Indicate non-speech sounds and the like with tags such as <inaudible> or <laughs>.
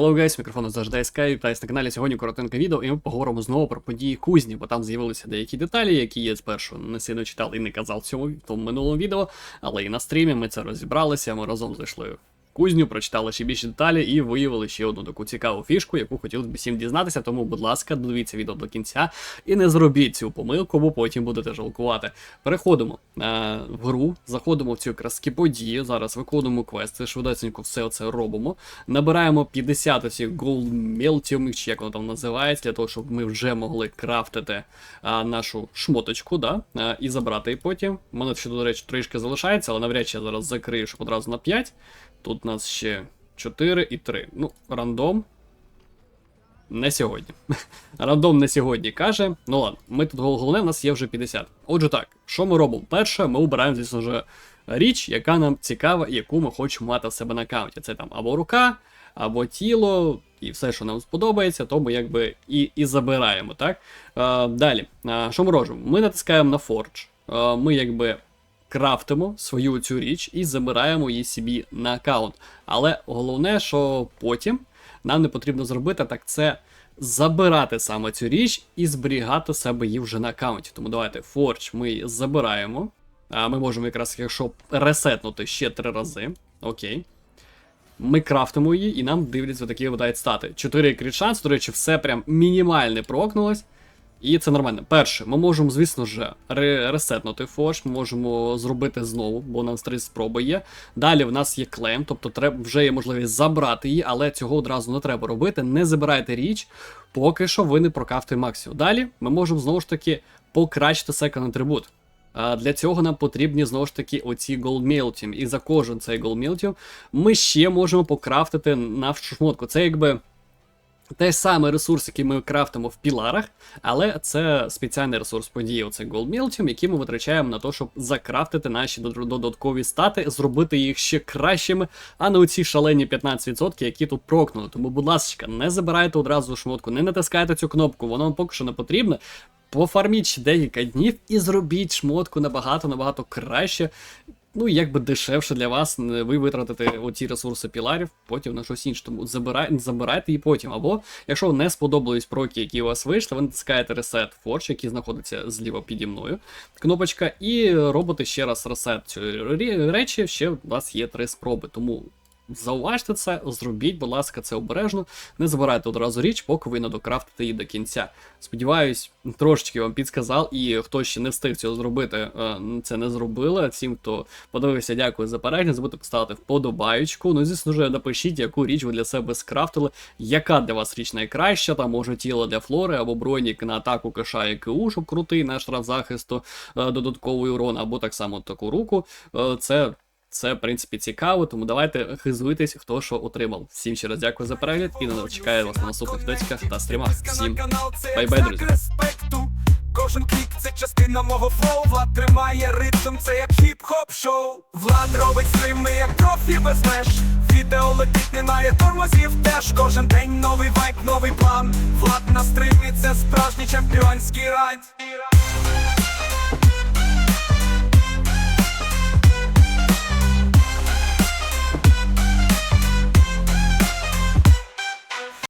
Hello guys, мікрофон завжди Sky, вітаюсь на каналі. Сьогодні коротеньке відео, і ми поговоримо знову про події кузні, бо там з'явилися деякі деталі, які я спершу не сильно читав і не казав в цьому в тому минулому відео. Але і на стрімі ми це розібралися. Ми разом зайшли кузню, прочитали ще більше деталі і виявили ще одну таку цікаву фішку, яку хотілося б всім дізнатися. Тому, будь ласка, додивіться відео до кінця і не зробіть цю помилку, бо потім будете жалкувати. Переходимо е, в гру, заходимо в цю якраз події. Зараз виконуємо квести, швидесенько все це робимо. Набираємо 50 оці Gold Meltium, чи як воно там називається, для того, щоб ми вже могли крафтити а, нашу шмоточку, да? а, і забрати її потім. У мене ще, до речі, трішки залишається, але навряд чи я зараз закрию, щоб одразу на 5. Тут у нас ще 4 і 3. Ну, рандом. Не сьогодні. <laughs> Рандом не сьогодні каже. Ну ладно, ми тут гол- головне, в нас є вже 50. Отже, так, що ми робимо? Перше, ми обираємо, звісно вже річ, яка нам цікава яку ми хочемо мати в себе на аккаунті. Це там або рука, або тіло, і все, що нам сподобається, то ми якби і, і забираємо, так? Е, далі, е, що ми робимо? Ми натискаємо на Forge. Е, ми якби крафтимо свою цю річ і забираємо її собі на аккаунт. Але головне, що потім нам не потрібно зробити, так це забирати саме цю річ і зберігати себе її вже на аккаунті. Тому давайте Forge ми забираємо. А ми можемо якраз, якщо ресетнути ще три рази. Окей. Ми крафтимо її, і нам дивляться такі видають стати. 4 кріт шанс, до речі, все прям мінімальне прокнулось. І це нормально. Перше, ми можемо, звісно ж, ресетнути форш, ми можемо зробити знову, бо у нас три спроби є. Далі в нас є клейм, тобто вже є можливість забрати її, але цього одразу не треба робити. Не забирайте річ, поки що ви не прокафте максимум. Далі ми можемо знову ж таки покращити секонд атрибут. Для цього нам потрібні знову ж таки оці Meltium. І за кожен цей Meltium ми ще можемо покрафтити нашу шмотку. Це якби той самий ресурс, який ми крафтимо в піларах, але це спеціальний ресурс події, оце Gold Meltium, який ми витрачаємо на те, щоб закрафтити наші додаткові стати, зробити їх ще кращими, а не оці шалені 15%, які тут прокнули. Тому, будь ласка, не забирайте одразу шмотку, не натискайте цю кнопку, воно вам поки що не потрібно. Пофарміть декілька днів і зробіть шмотку набагато набагато краще. Ну, і якби дешевше для вас, ви витратите оці ресурси піларів, потім на щось інше. Тому забирай, забирайте її потім. Або, якщо не сподобались проки, які у вас вийшли, ви натискаєте Reset Forge, який знаходиться зліва піді мною. Кнопочка, і робите ще раз ресет цієї речі, ще у вас є три спроби. Тому зауважте це, зробіть, будь ласка, це обережно. Не забирайте одразу річ, поки ви не докрафтите її до кінця. Сподіваюсь, трошечки вам підсказав, і хто ще не встиг цього зробити, е, це не зробили. Всім, хто подивився, дякую за перегляд. Забудьте поставити вподобаючку. Ну, звісно ж, напишіть, яку річ ви для себе скрафтили, яка для вас річ найкраща, там може тіло для флори, або бронік на атаку киша і КУ, крутий наш штраф захисту, е, додатковий урон, або так само таку руку. Е, Це. Це, в принципі, цікаво, тому давайте хизуйтесь, хто що отримав. Всім ще раз дякую за перегляд і не чекаю вас на наступних точках та стрімах. Всім бай-бай, друзі. Кожен клік це частина мого флоу Влад тримає ритм, це як хіп-хоп шоу Влад робить стрими, як профі без меж Відео летить, немає тормозів теж Кожен день новий вайб, новий план Влад на стримі, це справжній чемпіонський райд